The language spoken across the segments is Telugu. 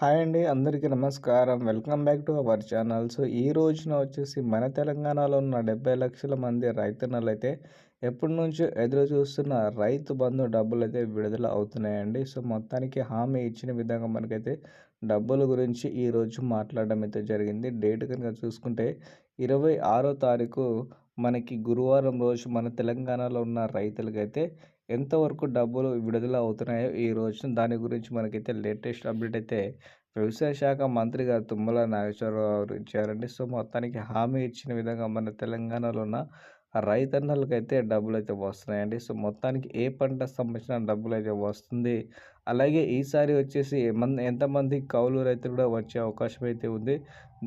హాయ్ అండి అందరికీ నమస్కారం. Welcome back to our channel. So ఈ రోజున వచ్చేసి మన తెలంగాణలో ఉన్న డెబ్బై లక్షల మంది రైతన్నలు అయితే ఎప్పటి నుంచో ఎదురు చూస్తున్న రైతు బంధు డబ్బులు అయితే విడుదల అవుతున్నాయండి. సో మొత్తానికి హామీ ఇచ్చిన విధంగా మనకైతే డబ్బుల గురించి ఈరోజు మాట్లాడడం అయితే జరిగింది. డేట్ కనుక చూసుకుంటే ఇరవై ఆరో తారీఖు మనకి గురువారం రోజు మన తెలంగాణలో ఉన్న రైతులకైతే ఎంతవరకు డబ్బులు విడుదల అవుతున్నాయో ఈ రోజున దాని గురించి మనకైతే లేటెస్ట్ అప్డేట్ అయితే వ్యవసాయ శాఖ మంత్రి గారు తుమ్మల నాగేశ్వరరావు ఇచ్చారండి. సో మొత్తానికి హామీ ఇచ్చిన విధంగా మన తెలంగాణలో ఉన్న రైతన్నలకైతే డబ్బులు అయితే వస్తున్నాయండి. సో మొత్తానికి ఏ పంట సంబంధించిన డబ్బులు అయితే వస్తుంది. అలాగే ఈసారి వచ్చేసి మన ఎంతమంది కౌలు రైతులు కూడా వచ్చే అవకాశం అయితే ఉంది.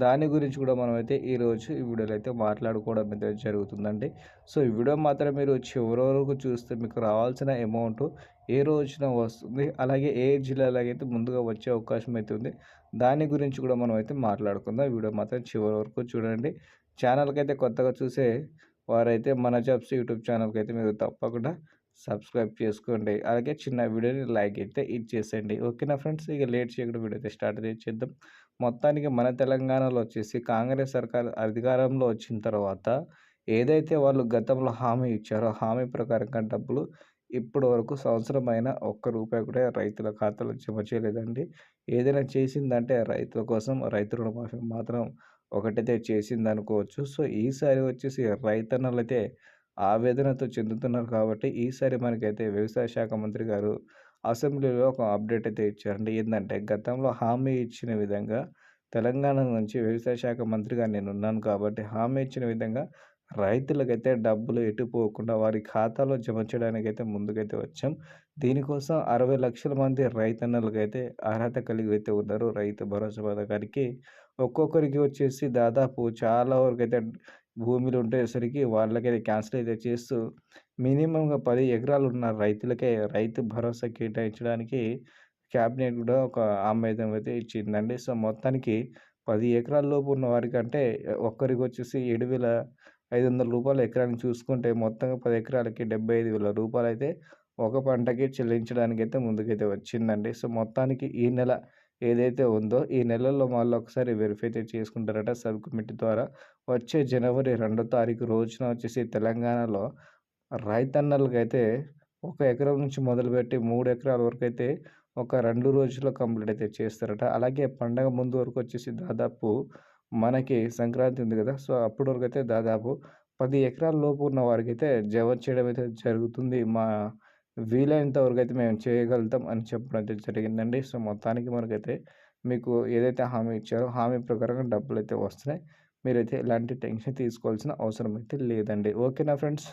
దాని గురించి కూడా మనం అయితే ఈరోజు ఈ వీడియోలో అయితే మాట్లాడుకోవడం అయితే జరుగుతుందండి. సో ఈ వీడియో మాత్రం మీరు చివరి వరకు చూస్తే మీకు రావాల్సిన అమౌంట్ ఏ రోజున వస్తుంది అలాగే ఏ జిల్లాలకైతే ముందుగా వచ్చే అవకాశం అయితే ఉంది దాని గురించి కూడా మనం అయితే మాట్లాడుకుందాం వీడియో మాత్రం చివరి వరకు చూడండి. ఛానల్కి అయితే కొత్తగా చూసే వారైతే మన జాబ్స్ యూట్యూబ్ ఛానల్కి అయితే మీరు తప్పకుండా సబ్స్క్రైబ్ చేసుకోండి. అలాగే చిన్న వీడియోని లైక్ అయితే ఇచ్చేసేయండి ఓకేనా ఫ్రెండ్స్? ఇక లేట్ చేయకుండా వీడియో అయితే స్టార్ట్ చేద్దాం. మొత్తానికి మన తెలంగాణలో వచ్చేసి కాంగ్రెస్ సర్కార్ అధికారంలో వచ్చిన తర్వాత ఏదైతే వాళ్ళు గతంలో హామీ ఇచ్చారో హామీ ప్రకారంగా డబ్బులు ఇప్పటి వరకు సంవత్సరమైన ఒక్క రూపాయి కూడా రైతుల ఖాతాలో జమ చేయలేదండి. ఏదైనా చేసిందంటే రైతుల కోసం రైతు రుణమాఫీ మాత్రం ఒకటైతే చేసింది అనుకోవచ్చు సో ఈసారి వచ్చేసి రైతన్నలు అయితే ఆవేదనతో చెందుతున్నారు కాబట్టి ఈసారి మనకైతే వ్యవసాయ శాఖ మంత్రి గారు అసెంబ్లీలో ఒక అప్డేట్ అయితే ఇచ్చారండి. ఏంటంటే గతంలో హామీ ఇచ్చిన విధంగా తెలంగాణ నుంచి వ్యవసాయ శాఖ మంత్రిగా నేను ఉన్నాను కాబట్టి హామీ ఇచ్చిన విధంగా రైతులకైతే డబ్బులు ఎటుపోకుండా వారి ఖాతాలో జమ చేయడానికైతే ముందుకైతే వచ్చాం. దీనికోసం అరవై లక్షల మంది రైతన్నలకైతే అర్హత కలిగి అయితే ఉన్నారు. రైతు భరోసా పథకానికి ఒక్కొక్కరికి వచ్చేసి దాదాపు చాలా వరకు అయితే భూమిలు ఉండేసరికి వాళ్ళకైతే క్యాన్సిల్ అయితే చేస్తూ మినిమంగా పది ఎకరాలు ఉన్న రైతులకే రైతు భరోసా కేటాయించడానికి క్యాబినెట్ కూడా ఒక ఆమోదం అయితే ఇచ్చిందండి. సో మొత్తానికి పది ఎకరాల లోపు ఉన్న వారికంటే ఒక్కరికి వచ్చేసి ఏడు వేల ఐదు వందల రూపాయలు ఎకరానికి చూసుకుంటే మొత్తంగా పది ఎకరాలకి డెబ్బై ఐదు వేల రూపాయలు అయితే ఒక పంటకి చెల్లించడానికి అయితే ముందుకైతే వచ్చిందండి. సో మొత్తానికి ఈ నెల ఏదైతే ఉందో ఈ నెలలో మళ్ళీ ఒకసారి వెరిఫై అయితే చేసుకుంటారట సబ్ కమిటీ ద్వారా. వచ్చే జనవరి రెండో తారీఖు రోజున వచ్చేసి తెలంగాణలో రైతన్నలకైతే ఒక ఎకరం నుంచి మొదలుపెట్టి మూడు ఎకరాల వరకు అయితే ఒక రెండు రోజుల్లో కంప్లీట్ అయితే చేస్తారట. అలాగే పండగ ముందు వరకు వచ్చేసి దాదాపు మనకి సంక్రాంతి ఉంది కదా! సో అప్పటి వరకు అయితే దాదాపు పది ఎకరాల లోపు ఉన్న వారికి అయితే జమ చేయడం అయితే జరుగుతుంది. మా వీలైనంత వరకు అయితే మేము చేయగలుగుతాం అని చెప్పడం అయితే జరిగిందండి. సో మొత్తానికి మనకైతే మీకు ఏదైతే హామీ ఇచ్చారో హామీ ప్రకారంగా డబ్బులు అయితే వస్తున్నాయి. మీరైతే ఎలాంటి టెన్షన్ తీసుకోవాల్సిన అవసరం అయితే లేదండి. ఓకేనా ఫ్రెండ్స్?